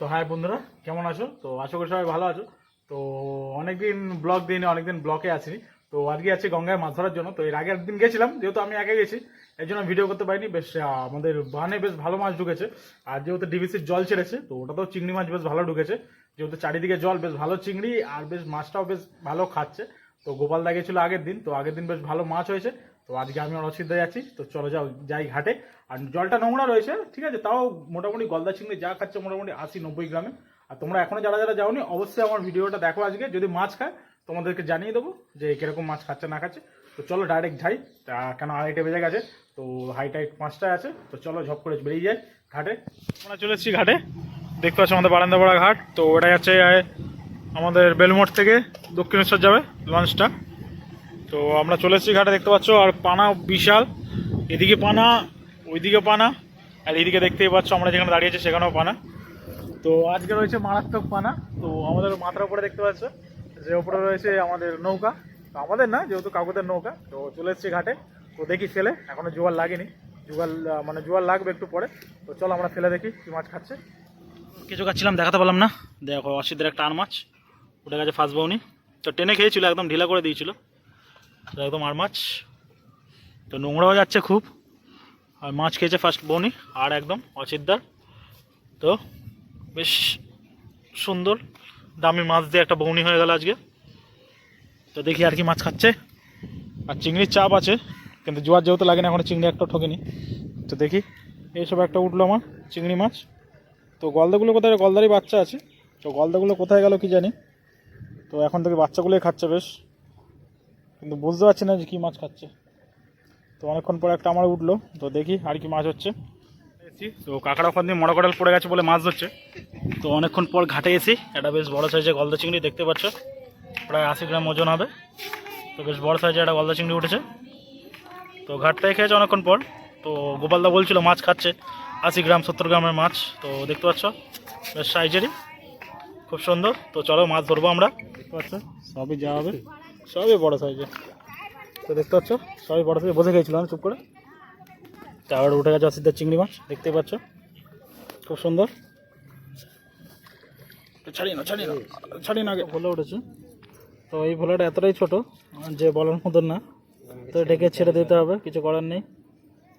তো হাই বন্ধুরা, কেমন আছো? তো আশা করি সবাই ভালো আছো। তো অনেকদিন ব্লগ দিইনি, অনেকদিন ব্লকে আছি তো আজকে আছি গঙ্গায় মাছ ধরার জন্য। তো এর আগের দিন গেছিলাম, যেহেতু আমি একা গেছি, এর জন্য ভিডিও করতে পারিনি। বেশ আমাদের বানে বেশ ভালো মাছ ঢুকেছে। আর যেহেতু ডিবিসির জল ছেড়েছে, তো ওটাতেও চিংড়ি মাছ বেশ ভালো ঢুকেছে। যেহেতু চারিদিকে জল, বেশ ভালো চিংড়ি, আর বেশ মাছটাও বেশ ভালো খাচ্ছে। তো গোপাল দা গেছিল আগের দিন, তো আগের দিন বেশ ভালো মাছ হয়েছে। তো আজকে আমি আর অসিদ্ধা যাচ্ছি তো চলো যাও, যাই ঘাটে। আর জলটা নোংরা রয়েছে, ঠিক আছে? তাও মোটামুটি গলদা চিংড়ি যা খাচ্ছে মোটামুটি আশি নব্বই গ্রামে। আর তোমরা এখনও যারা যারা যাওনি, অবশ্যই আমার ভিডিওটা দেখো আজকে। যদি মাছ খায়, তোমাদেরকে জানিয়ে দেবো যে কীরকম মাছ খাচ্ছে, না খাচ্ছে। তো চলো ডাইরেক্ট যাই। কেন আড়াইটে বেজে গেছে? তো হাই টাইট পাঁচটায় আছে। তো চলো ঝপ করে বেরিয়ে যাই ঘাটে। আমরা চলে এসেছি ঘাটে। দেখতে পাচ্ছি আমাদের বারান্দাপাড়া ঘাট। তো ওটা যাচ্ছে আমাদের বেলমোট থেকে দক্ষিণেশ্বর যাবে লঞ্চটা তো আমরা চলে এসেছি ঘাটে, দেখতে পাচ্ছ? আর পানা বিশাল। এদিকে পানা, ওইদিকে পানা, আর এদিকে দেখতেই পাচ্ছ আমরা যেখানে দাঁড়িয়েছি সেখানেও পানা। তো আজকে রয়েছে মারাত্মক পানা। তো আমাদের মাথার উপরে দেখতে পাচ্ছ? যে উপরে রয়েছে আমাদের নৌকা। তো আমাদের না, যেহেতু কাকুদের নৌকা, তো চলে এসেছি ঘাটে। তো দেখি ফেলে, এখনও জোয়ার লাগেনি। জোয়ার মানে জোয়ার লাগবে একটু পরে। তো চলো আমরা ফেলে দেখি কি মাছ খাচ্ছে। কিছু খাচ্ছিলাম, দেখাতে পারলাম না। দেখো অসিদ্ধের একটা আর মাছ। উঠে গেছে ফার্স্ট বউনি তো টেনে খেয়েছিল, একদম ঢিলা করে দিয়েছিল। একদম আর মাছ। তো নোংরাও যাচ্ছে খুব। আর মাছ খেয়েছে ফার্স্ট বউনি আর একদম অচিদ্দার। তো বেশ সুন্দর, দামি মাছ দিয়ে একটা বউনি হয়ে গেল আজকে। তো দেখি আর কি মাছ খাচ্ছে। আর চিংড়ির চাপ আছে, কিন্তু জোয়ার যেহেতু লাগে না এখন চিংড়ি একটা ঠকেনি। তো দেখি এইসব একটা উঠল আমার চিংড়ি মাছ। তো গলদাগুলো কোথায়, গলদারই বাচ্চা আছে। তো গলদাগুলো কোথায় গেল কি জানি। তো এখন থেকে বাচ্চাগুলোই খাচ্ছে বেশ। কিন্তু বুঝতে পারছি না যে কী মাছ খাচ্ছে। তো অনেকক্ষণ পরে একটা আমার উঠল তো দেখি আর কি মাছ হচ্ছে। এসি তো কাঁকড়া ওখান দিয়ে মরকডাল পড়ে গেছে বলে মাছ ধরছে। তো অনেকক্ষণ পর ঘাটে এসি এটা বেশ বড় সাইজের গলদা চিংড়ি দেখতে পাচ্ছ। প্রায় আশি গ্রাম ওজন হবে। তো বেশ বড় সাইজের একটা গলদা চিংড়ি উঠেছে। তো ঘাট থেকে খেয়েছে অনেকক্ষণ পর। তো গোপালদা বলছিল মাছ খাচ্ছে আশি গ্রাম সত্তর গ্রামের মাছ। তো দেখতে পাচ্ছ বেশ সাইজেরই খুব সুন্দর। তো চলো মাছ ধরবো আমরা। দেখতে পাচ্ছ সবই যা হবে। সবই বড় সাইজের তো দেখতে পাচ্ছ সবই বড় সাইজে বসে গেছিলাম চুপ করে। তারপরে উঠে গেছে অসিদ্ধের চিংড়ি মাছ দেখতে পাচ্ছ। খুব সুন্দর। তো ছাড়িয়ে না ছাড়িয়ে না ছাড়িয়ে না আগে। ভোলে উঠেছে। তো এই ভোলাটা এতটাই ছোট যে বলার মতন না। তো এটাকে ছেড়ে দিতে হবে কিছু করার নেই।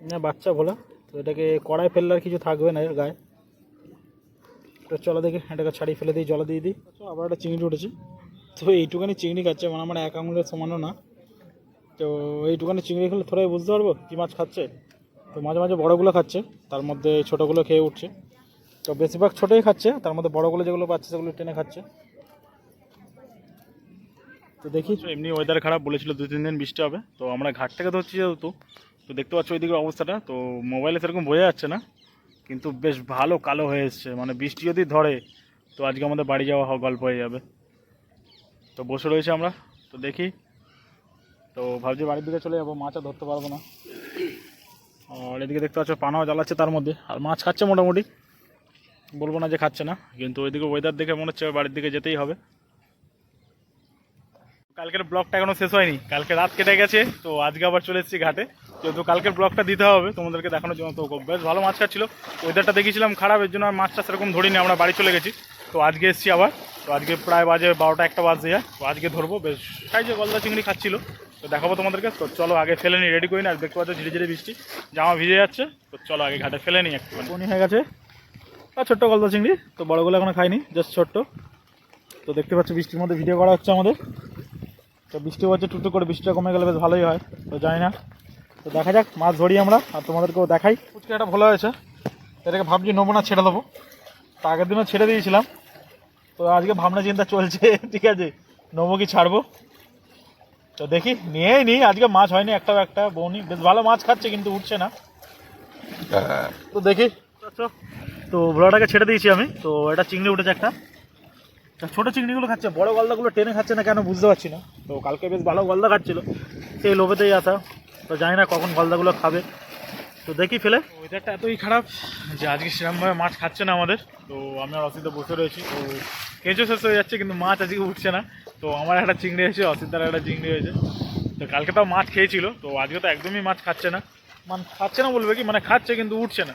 না বাচ্চা ভোলা। তো এটাকে কড়াই ফেললে আর কিছু থাকবে না এর গায়ে। তো চলো দেখি এটাকে ছাড়িয়ে ফেলে দিই জলে দিয়ে দিই। আবার একটা চিংড়ি উঠেছে। তো এইটুখানি চিংড়ি খাচ্ছে মানে আমার এক আঙুলের সমানও না। তো এইটুখানি চিংড়ি খেলে থোড়াই বুঝতে পারব কী মাছ খাচ্ছে? তো মাঝে মাঝে বড়গুলো খাচ্ছে, তার মধ্যে ছোটোগুলো খেয়ে উঠছে। তো বেশিরভাগ ছোটোই খাচ্ছে, তার মধ্যে বড়গুলো যেগুলো পাচ্ছে সেগুলো টেনে খাচ্ছে। তো দেখি। এমনি ওয়েদার খারাপ বলেছিল, দু তিন দিন বৃষ্টি হবে। তো আমরা ঘাট থেকে ধরছি যেহেতু, তো দেখতে পাচ্ছ ওইদিকের অবস্থাটা। তো মোবাইলে সেরকম বোঝা যাচ্ছে না, কিন্তু বেশ ভালো কালো হয়ে এসছে। মানে বৃষ্টি যদি ধরে, তো আজকে আমাদের বাড়ি যাওয়া গল্প হয়ে যাবে। তো বসে রয়েছে আমরা, তো দেখি। তো ভাবছি বাড়ির দিকে চলে যাব মাছ আর ধরতে পারব না। আর এদিকে দেখতে পাচ্ছ, পানাও জ্বালাচ্ছে তার মধ্যে। আর মাছ খাচ্ছে মোটামুটি। বলব না যে খাচ্ছে না, কিন্তু ওইদিকে ওয়েদার দেখে মনে হচ্ছে বাড়ির দিকে যেতেই হবে। কালকের ব্লগটা এখনও শেষ হয়নি। কালকে রাত কেটে গেছে, তো আজকে আবার চলে এসেছি ঘাটে। যেহেতু কালকের ব্লগটা দিতে হবে, তোমাদেরকে দেখানোর জন্য তো বেশ ভালো মাছ খাচ্ছিল। ওয়েদারটা দেখেছিলাম খারাপ, এর জন্য আর মাছটা সেরকম ধরিনি, আমরা বাড়ি চলে গেছি। তো আজকে এসেছি আবার। তো আজকে প্রায় বাজে বারোটা একটা বাজে যায়। তো আজকে ধরবো, বেশ সাইজে গলদা চিংড়ি খাচ্ছিল। তো দেখাবো তোমাদেরকে। তো চলো আগে ফেলে নিই রেডি করি না দেখতে পাচ্ছ ধীরে ধীরে বৃষ্টি, জামা ভিজে যাচ্ছে। তো চলো আগে ঘাটে ফেলে নিই একটু বনি হয়ে গেছে। আর ছোট্ট গলদা চিংড়ি, তো বড়গুলো এখনও খাইনি জাস্ট ছোট্ট। তো দেখতে পাচ্ছ বৃষ্টির মধ্যে ভিডিও করা হচ্ছে আমাদের। তো বৃষ্টি হচ্ছে, টুকটুক করে বৃষ্টিটা কমে গেলে বেশ ভালোই হয়, তো জানি না। তো দেখা যাক, মাছ ধরি আমরা, আর তোমাদেরকেও দেখাই। ফুচকা একটা ভালো হয়েছে, এটাকে ভাবছি নেব না, ছেড়ে দেবো। তো আগের দিনও ছেড়ে দিয়েছিলাম। তো আজকে ভাবনা চিন্তা চলছে, ঠিক আছে। নেব কি ছাড়বো? তো দেখি, নিয়েই নিই আজকে মাছ হয়নি, একটাও একটা বৌনি বেশ ভালো মাছ খাচ্ছে, কিন্তু উঠছে না। তো দেখি। তো ভোলাটাকে ছেড়ে দিয়েছি আমি। তো এটা চিংড়ি উঠেছে একটা। ছোটো চিংড়িগুলো খাচ্ছে, বড় গলদাগুলো টেনে খাচ্ছে না কেন বুঝতে পারছি না। তো কালকে বেশ ভালো গলদা খাচ্ছিলো সেই লোভেতেই আসা। তো জানি না কখন গলদাগুলো খাবে। তো দেখি ফেলে। ওয়েদারটা এতই খারাপ যে আজকে সেরকমভাবে মাছ খাচ্ছে না আমাদের। তো আমি আর অসিদ্ধ বসে রয়েছি। তো কেঁচো শেষ হয়ে যাচ্ছে, কিন্তু মাছ আজকে উঠছে না। তো আমার একটা চিংড়ি হয়েছে অসিদ্ধার একটা চিংড়ি হয়েছে। তো কালকে তাও মাছ খেয়েছিল, তো আজকে তো একদমই মাছ খাচ্ছে না। মানে খাচ্ছে না বলবে কি? মানে খাচ্ছে, কিন্তু উঠছে না।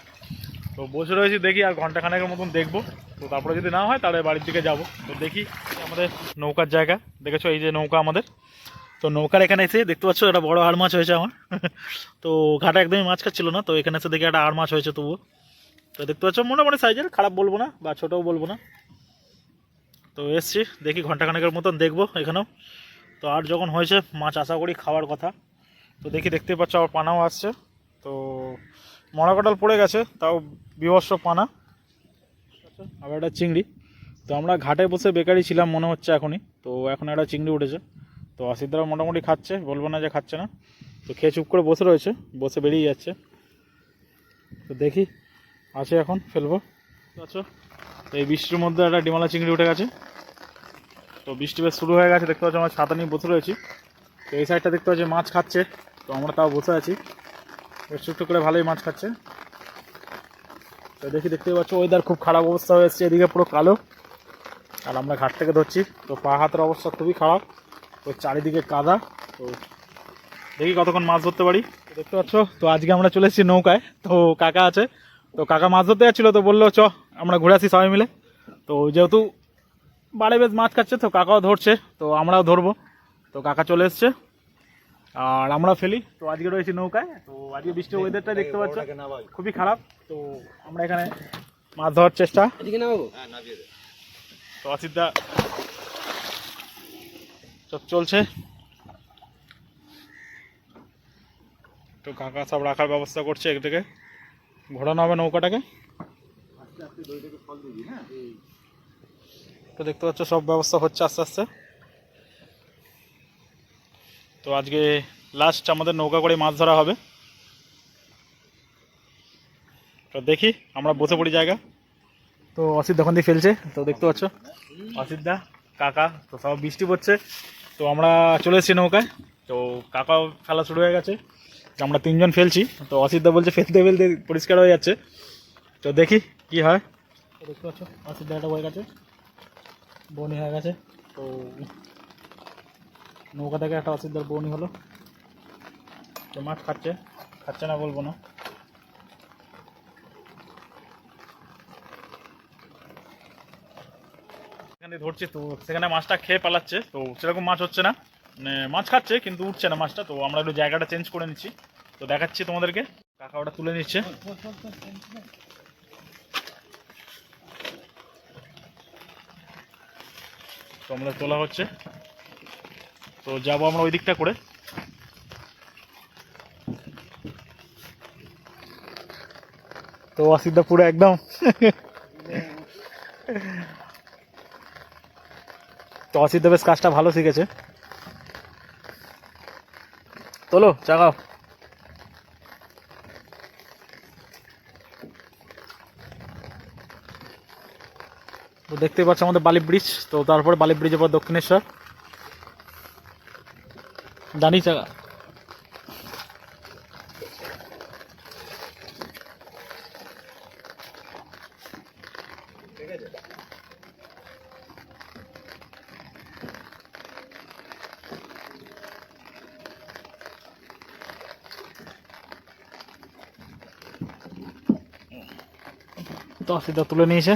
তো বসে রয়েছি, দেখি আর ঘণ্টা খানেকের মতন দেখব। তো তারপরে যদি না হয়, তাহলে বাড়ির দিকে যাব। তো দেখি আমাদের নৌকার জায়গা। দেখেছ এই যে নৌকা আমাদের? তো নৌকার এখানে এসে দেখতে পাচ্ছ একটা বড় আর মাছ হয়েছে আমার। তো ঘাটা একদমই মাছ খাচ্ছিল না, তো এখানে এসে দেখি একটা আর মাছ হয়েছে তবুও। তো দেখতে পাচ্ছ মোটামুটি সাইজের খারাপ বলব না বা ছোটও বলব না। তো এসছি, দেখি ঘন্টাখানেকের মতন দেখব এখানেও। তো আর যখন হয়েছে, মাছ আশা করি খাওয়ার কথা। তো দেখি, দেখতে পাচ্ছ আবার পানাও আসছে। তো মরা কাটাল পড়ে গেছে, তাও বিভৎস পানা। আবার একটা চিংড়ি। তো আমরা ঘাটে বসে বেকারি ছিলাম মনে হচ্ছে এখনই। তো এখন একটা চিংড়ি উঠেছে। তো আসিদ্দারা মোটামুটি খাচ্ছে, বলব না যে খাচ্ছে না। তো খেয়ে চুপ করে বসে রয়েছে, বসে বেরিয়ে যাচ্ছে। তো দেখি, আছে এখন, ফেলব। আচ্ছা তো এই বৃষ্টির মধ্যে একটা ডিমালা চিংড়ি উঠে গেছে। তো বৃষ্টি বেশ শুরু হয়ে গেছে, দেখতে পাচ্ছি আমরা ছাতা নিয়ে বসে রয়েছি। তো এই সাইডটা দেখতে পাচ্ছি মাছ খাচ্ছে, তো আমরা তাও বসে আছি। বেশ ছোট্ট করে ভালোই মাছ খাচ্ছে। তো দেখি, দেখতে পাচ্ছ ওয়েদার খুব খারাপ অবস্থা হয়ে এসছে, এদিকে পুরো কালো। আর আমরা ঘাট থেকে ধরছি, তো পা হাতের অবস্থা খুবই খারাপ। তো চারিদিকে কাদা। তো দেখি কতক্ষণ মাছ ধরতে পারি। দেখতে পাচ্ছ? তো আজকে আমরা চলে এসেছি নৌকায়। তো কাকা আছে। তো কাকা মাছ ধরতে যাচ্ছিল তো বলল চ আমরা ঘুরে আসি সবাই মিলে। তো যেহেতু বাড়ে বেশ মাছ খাচ্ছে তো কাকাও ধরছে তো আমরাও ধরবো। তো কাকা চলে এসছে। আর আমরা ফেলি। তো আজকে রয়েছি নৌকায়। তো আজকে বৃষ্টির ওয়েদারটা দেখতে পাচ্ছ খুবই খারাপ। তো আমরা এখানে মাছ ধরার চেষ্টা। তো অসিদ্ধা সব চলছে তো কাকা সব রাখার ব্যবস্থা করছে এক থেকে ঘোরানো হবে নৌকাটাকে তো দেখতে পাচ্ছ সব ব্যবস্থা হচ্ছে আস্তে আস্তে তো আজকে লাস্ট আমাদের নৌকা করে মাছ ধরা হবে তো দেখি আমরা বসে পড়ি জায়গা তো অসিত দোকান দিয়ে ফেলছে তো দেখতে পাচ্ছ অসিতদা কাকা তো সব বৃষ্টি পড়ছে তো আমরা চলে এসেছি নৌকায়। তো কাকাও ফেলা শুরু হয়ে গেছে। আমরা তিনজন ফেলছি। তো অসিতদা বলছে ফেলতে ফেলতে পরিষ্কার হয়ে যাচ্ছে। তো দেখি কি হয়। দেখতে পাচ্ছ? অসিতদা একটা হয়ে গেছে। বনি হয়ে গেছে। তো নৌকা থেকে একটা অসিতদার বনি হলো। তো মাছ খাচ্ছে। খাচ্ছে না বলব না। সেখানে ধরছে, তো সেখানে মাছটা খেয়ে পালাচ্ছে, তো সেরকম মাছ হচ্ছে না। মানে মাছ খাচ্ছে, কিন্তু উঠছে না মাছটা, তো আমরা একটু জায়গাটা চেঞ্জ করে নিচ্ছি। তো দেখাচ্ছি তোমাদেরকে, কাকা ওটা তুলে নিচ্ছে। তো আমাদের তোলা হচ্ছে। তো যাব আমরা ওই দিকটা করে। তো অসিদ্ধা পুরো একদম। অসিদ্ধ বেশ কাজটা ভালো শিখেছে। তোলো চাগাও তো দেখতে পাচ্ছ আমাদের বালি ব্রিজ, তো তারপরে বালি ব্রিজের পর দক্ষিণেশ্বর। দানি চাগা তো সিধা তুলে নিয়েছে।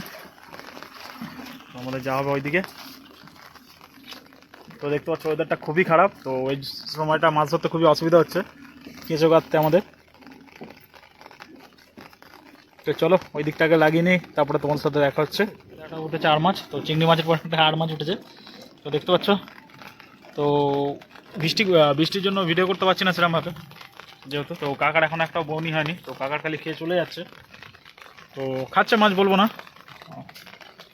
আমাদের যাওয়া হবে ওইদিকে। তো দেখতে পাচ্ছ ওয়েদারটা খুবই খারাপ তো ওই সময়টা মাছ ধরতে খুবই অসুবিধা হচ্ছে। কেঁচো কাটতে আমাদের? তো চলো ওই দিকটাকে লাগিয়ে নিই তারপরে তোমার সাথে দেখা হচ্ছে। এটা উঠেছে আর মাছ তো চিংড়ি মাছের পর একটা আর মাছ উঠেছে। তো দেখতে পাচ্ছ তো বৃষ্টি বৃষ্টির জন্য ভিডিও করতে পারছি না সেরকমভাবে যেহেতু। তো কাকার এখন একটা বনি হয়নি তো কাকার খালি খেয়ে চলে যাচ্ছে। তো খাচ্ছে মাছ বলব না।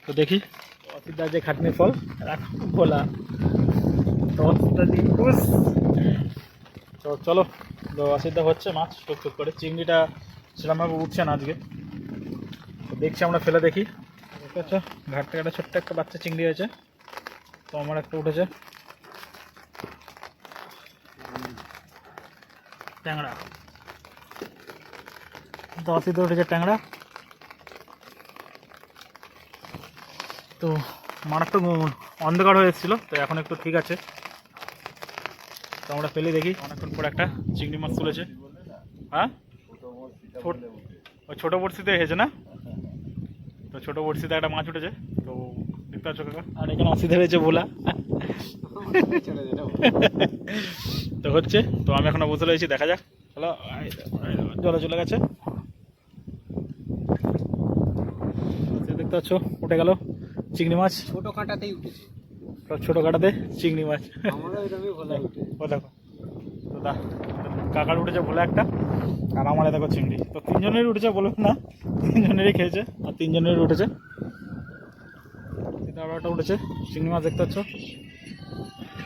তো দেখি। অসিদ্ধার যে খাটনির ফল? রাখ ভোলা তো। তো চলো, তো অসিদ্ধা হচ্ছে মাছ টুকটুক করে। চিংড়িটা সেরকমভাবে উঠছে না আজকে। তো দেখছি আমরা, ফেলে দেখি। ঠিক আছে? ঘাট ছোট্ট একটা বাচ্চা চিংড়ি হয়েছে। তো আমার একটা উঠেছে। ট্যাংরা। তো অসিদ্ধ উঠেছে ট্যাংরা। তো মারাত্মক অন্ধকার হয়ে এসেছিল তো এখন একটু ঠিক আছে। তো আমরা ফেলে দেখি অনেকক্ষণ পর একটা চিংড়ি মাছ তুলেছে। হ্যাঁ? ওই ছোটো বড়শিতে হয়েছে না? তো ছোটো বড়শিতে একটা মাছ উঠেছে তো দেখতে পাচ্ছ কাকা? আর এখানে অসুবিধা হয়েছে ভোলা। তো হচ্ছে তো আমি এখনও বসে রয়েছি দেখা যাক। চলো জলে চলে গেছে। দেখতে পাচ্ছ উঠে গেল। চিংড়ি মাছ? ছোট কাঁটাতেই উঠেছে। সব ছোটো কাটাতে চিংড়ি মাছ? ও দেখো। দা কাকার উঠেছে ভোলা একটা আর আমার দেখো চিংড়ি। তো তিনজনেরই উঠেছে বলবেন না তিনজনেরই খেয়েছে আর তিনজনেরই উঠেছে। একটা উঠেছে চিংড়ি মাছ দেখতে পাচ্ছ।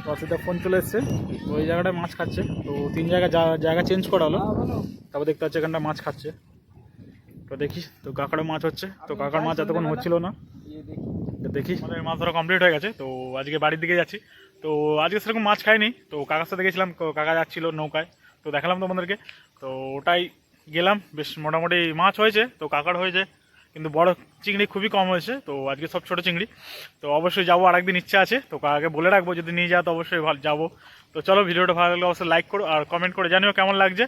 তো অসিতা ফোন চলে এসছে। তো ওই জায়গাটায় মাছ খাচ্ছে। তো তিন জায়গা জায়গা চেঞ্জ করা হলো। তারপর দেখতে পাচ্ছি এখানটা মাছ খাচ্ছে। তো দেখি তো কাকারও মাছ হচ্ছে। তো কাকার মাছ এতক্ষণ হচ্ছিল না। দেখি। আমাদের মাছ ধরা কমপ্লিট হয়ে গেছে, তো আজকে বাড়ির দিকে যাচ্ছি। তো আজকে সেরকম মাছ খাইনি, তো কাকার সাথে গেছিলাম কাকা যাচ্ছিল নৌকায়, তো দেখালাম তোমাদেরকে। তো ওটাই গেলাম, বেশ মোটামুটি মাছ হয়েছে, তো কাকার হয়েছে, কিন্তু বড় চিংড়ি খুবই কম হয়েছে, তো আজকে সব ছোটো চিংড়ি। তো অবশ্যই যাব আর একদিন ইচ্ছা আছে, তো কাকাকে বলে রাখব, যদি নিয়ে যাও তো অবশ্যই ভালো যাব। তো চলো, ভিডিওটা ভালো লাগলে অবশ্যই লাইক করো, আর কমেন্ট করে জানিও কেমন লাগছে।